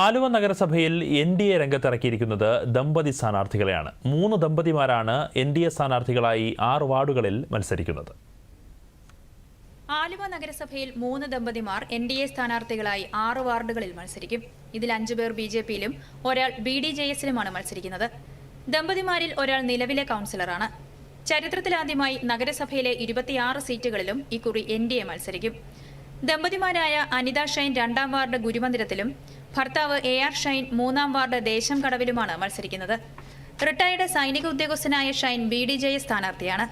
ആലുവ നഗരസഭയിൽ N D A രംഗത്തിറക്കിയിരിക്കുന്നത് ദമ്പതി സ്ഥാനാർത്ഥികളെയാണ്. മൂന്ന് ദമ്പതിമാരാണ് എൻ ഡി എ സ്ഥാനാർത്ഥികളായി ആറ് വാർഡുകളിൽ മത്സരിക്കുന്നത്. ആലുവ നഗരസഭയിൽ മൂന്ന് ദമ്പതിമാർ എൻ ഡി എ സ്ഥാനാർത്ഥികളായി ആറ് വാർഡുകളിൽ മത്സരിക്കും. ഇതിൽ അഞ്ചു പേർ ബി ജെ പിയിലും ഒരാൾ ബി ഡി ജെ എസിലുമാണ് മത്സരിക്കുന്നത്. ദമ്പതിമാരിൽ ഒരാൾ നിലവിലെ കൗൺസിലറാണ്. ചരിത്രത്തിലാദ്യമായി നഗരസഭയിലെ ഇരുപത്തിയാറ് സീറ്റുകളിലും ഇക്കുറി എൻ ഡി എ മത്സരിക്കും. ദമ്പതിമാരായ അനിത ഷൈൻ രണ്ടാം വാർഡ് ഗുരുമന്ദിരത്തിലും ഭർത്താവ് എ ആർ ഷൈൻ മൂന്നാം വാർഡ് ദേശം കടവിലുമാണ് മത്സരിക്കുന്നത്. റിട്ടയർഡ് സൈനിക ഉദ്യോഗസ്ഥനായ ഷൈൻ ബി ഡി ജെ സ്ഥാനാർത്ഥിയാണ്.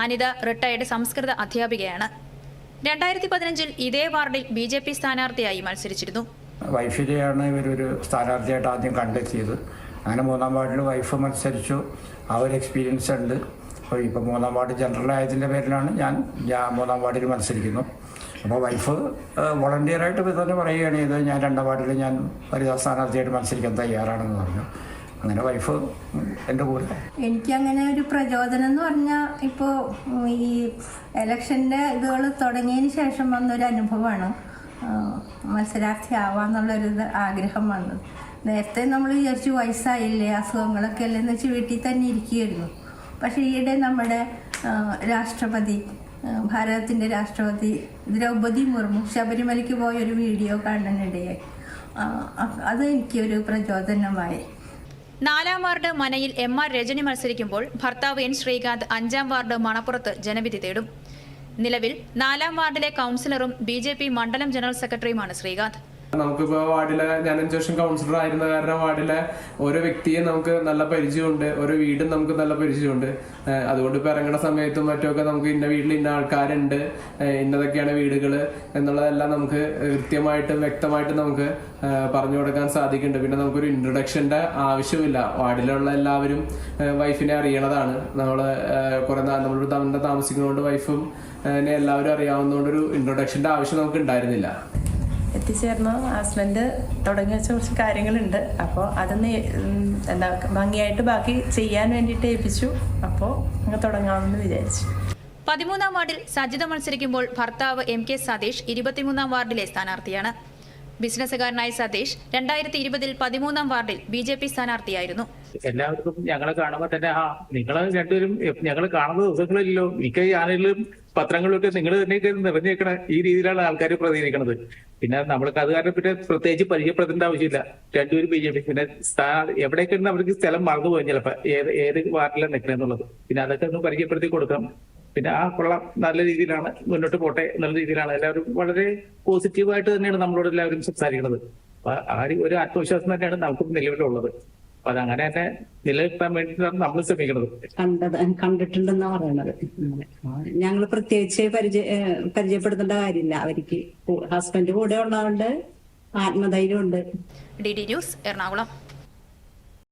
അനിത റിട്ടയർഡ് സംസ്കൃത അധ്യാപികയാണ്. രണ്ടായിരത്തി പതിനഞ്ചിൽ ഇതേ വാർഡിൽ ബി ജെ പി സ്ഥാനാർത്ഥിയായി മത്സരിച്ചിരുന്നു. വൈഫിനെയാണ് ഇവരൊരു സ്ഥാനാർത്ഥിയായിട്ട് ആദ്യം കണ്ടെത്തിയത്. അങ്ങനെ മൂന്നാം വാർഡിൽ വൈഫ് മത്സരിച്ചു. ആ ഒരു എക്സ്പീരിയൻസ് ഉണ്ട്. അപ്പോൾ ഇപ്പോൾ മൂന്നാം വാർഡ് ജനറൽ ആയതിന്റെ പേരിലാണ് ഞാൻ ഞാൻ മൂന്നാം വാർഡിൽ മത്സരിക്കുന്നു. അപ്പോൾ വൈഫ് വോളണ്ടിയറായിട്ട് ഇത് തന്നെ പറയുകയാണ് ഇത് ഞാൻ രണ്ടാം വാർഡിൽ ഞാൻ വനിതാ സ്ഥാനാർത്ഥിയായിട്ട് മത്സരിക്കാൻ തയ്യാറാണെന്ന് പറഞ്ഞു. അങ്ങനെ വൈഫ് എന്റെ കൂടെ. എനിക്ക് അങ്ങനെ ഒരു പ്രചോദനം എന്ന് പറഞ്ഞാൽ ഇപ്പോൾ ഈ ഇലക്ഷന്റെ ഇതുകൾ തുടങ്ങിയതിന് ശേഷം വന്നൊരു അനുഭവമാണ്. മത്സരാർത്ഥി ആവാന്നുള്ളൊരു ആഗ്രഹം വന്നത് നേരത്തെ നമ്മൾ വിചാരിച്ചു വയസ്സായില്ലേ അസുഖങ്ങളൊക്കെ അല്ലേ എന്ന് വെച്ച് വീട്ടിൽ തന്നെ ഇരിക്കുകയായിരുന്നു. പക്ഷേ ഈയിടെ നമ്മുടെ രാഷ്ട്രപതി ഭാരതത്തിന്റെ രാഷ്ട്രപതി ദ്രൗപദി മുർമു ശബരിമലയ്ക്ക് പോയൊരു വീഡിയോ കാണാനിടയായി അത് എനിക്കൊരു പ്രചോദനമായി. നാലാം വാർഡ് മനയിൽ എം ആർ രജനി മത്സരിക്കുമ്പോൾ ഭർത്താവ് എൻ ശ്രീകാന്ത് അഞ്ചാം വാർഡ് മണപ്പുറത്ത് ജനവിധി തേടും. നിലവിൽ നാലാം വാർഡിലെ കൗൺസിലറും ബി മണ്ഡലം ജനറൽ സെക്രട്ടറിയുമാണ് ശ്രീകാന്ത്. നമുക്കിപ്പോ വാർഡിലെ ഞാൻ അഞ്ചു വർഷം കൗൺസിലർ ആയിരുന്ന കാരണം വാർഡിലെ ഓരോ വ്യക്തിയും നമുക്ക് നല്ല പരിചയമുണ്ട് ഓരോ വീടും നമുക്ക് നല്ല പരിചയമുണ്ട്. അതുകൊണ്ട് ഇപ്പൊ ഇറങ്ങുന്ന സമയത്തും മറ്റുമൊക്കെ നമുക്ക് ഇന്ന വീട്ടിൽ ഇന്ന ആൾക്കാരുണ്ട് ഇന്നതൊക്കെയാണ് വീടുകൾ എന്നുള്ളതെല്ലാം നമുക്ക് കൃത്യമായിട്ടും വ്യക്തമായിട്ട് നമുക്ക് പറഞ്ഞു കൊടുക്കാൻ സാധിക്കുന്നുണ്ട്. പിന്നെ നമുക്കൊരു ഇൻട്രൊഡക്ഷന്റെ ആവശ്യമില്ല. വാർഡിലുള്ള എല്ലാവരും വൈഫിനെ അറിയണതാണ്. നമ്മൾ കുറെ നമ്മൾ തമ്മിൽ താമസിക്കുന്നതുകൊണ്ട് വൈഫും എല്ലാവരും അറിയാവുന്നതുകൊണ്ട് ഒരു ഇൻട്രൊഡക്ഷന്റെ ആവശ്യം നമുക്ക് ഉണ്ടായിരുന്നില്ല എത്തിച്ചേർന്നു ഹസ്ബൻഡ് തുടങ്ങി വെച്ച കുറച്ച് കാര്യങ്ങളുണ്ട്. അപ്പോൾ അതൊന്ന് എന്താ ഭംഗിയായിട്ട് ബാക്കി ചെയ്യാൻ വേണ്ടിയിട്ട് ഏൽപ്പിച്ചു. അപ്പോൾ അങ്ങ് തുടങ്ങാമെന്ന് വിചാരിച്ചു. പതിമൂന്നാം വാർഡിൽ സജിത മത്സരിക്കുമ്പോൾ ഭർത്താവ് എം കെ സതീഷ് ഇരുപത്തിമൂന്നാം വാർഡിലെ സ്ഥാനാർത്ഥിയാണ്. ബിസിനസ്സുകാരനായ സതീഷ് രണ്ടായിരത്തി ഇരുപതിൽ പതിമൂന്നാം വാർഡിൽ ബി ജെ പി സ്ഥാനാർത്ഥിയായിരുന്നു. എല്ലാവർക്കും ഞങ്ങളെ കാണുമ്പോൾ തന്നെ ആ നിങ്ങൾ രണ്ടുപേരും ഞങ്ങൾ കാണുന്ന ദിവസങ്ങളില്ലല്ലോ മിക്ക ചാനലിലും പത്രങ്ങളിലൊക്കെ നിങ്ങൾ തന്നെയൊക്കെ നിറഞ്ഞേക്കണ ഈ രീതിയിലാണ് ആൾക്കാർ പ്രതികരിക്കണത്. പിന്നെ നമ്മൾക്ക് അത് കാരണം പിന്നെ പ്രത്യേകിച്ച് പരിചയപ്പെടുത്തേണ്ട ആവശ്യമില്ല. രണ്ടുപേരും ബി ജെ പി. പിന്നെ സ്ഥാനം എവിടെയൊക്കെ ഉണ്ട് അവർക്ക് സ്ഥലം മറന്നു പോയി ചിലപ്പോ. ഏത് ഏത് വാർഡിലാണ് നിൽക്കണെന്നുള്ളത് പിന്നെ അതൊക്കെ ഒന്ന് പരിചയപ്പെടുത്തി കൊടുക്കണം. പിന്നെ ആ കൊള്ളാം. നല്ല രീതിയിലാണ് മുന്നോട്ട് പോട്ടെ എന്നുള്ള രീതിയിലാണ്. എല്ലാവരും വളരെ പോസിറ്റീവായിട്ട് തന്നെയാണ് നമ്മളോട് എല്ലാവരും സംസാരിക്കുന്നത്. ആ ഒരു ആത്മവിശ്വാസം തന്നെയാണ് നമുക്ക് നിലവിലുള്ളത്. അപ്പൊ അതങ്ങനെ തന്നെ നിലനിർത്താൻ വേണ്ടിയിട്ടാണ് നമ്മൾ ശ്രമിക്കുന്നത്. കണ്ടത് കണ്ടിട്ടുണ്ടെന്നാ പറയണത്. ഞങ്ങൾ പ്രത്യേകിച്ച് പരിചയ പരിചയപ്പെടുത്തേണ്ട കാര്യമില്ല. അവർക്ക് ഹസ്ബൻഡ് കൂടെ ഉള്ളതുകൊണ്ട് ആത്മധൈര്യമുണ്ട്. D D news Ernakulam.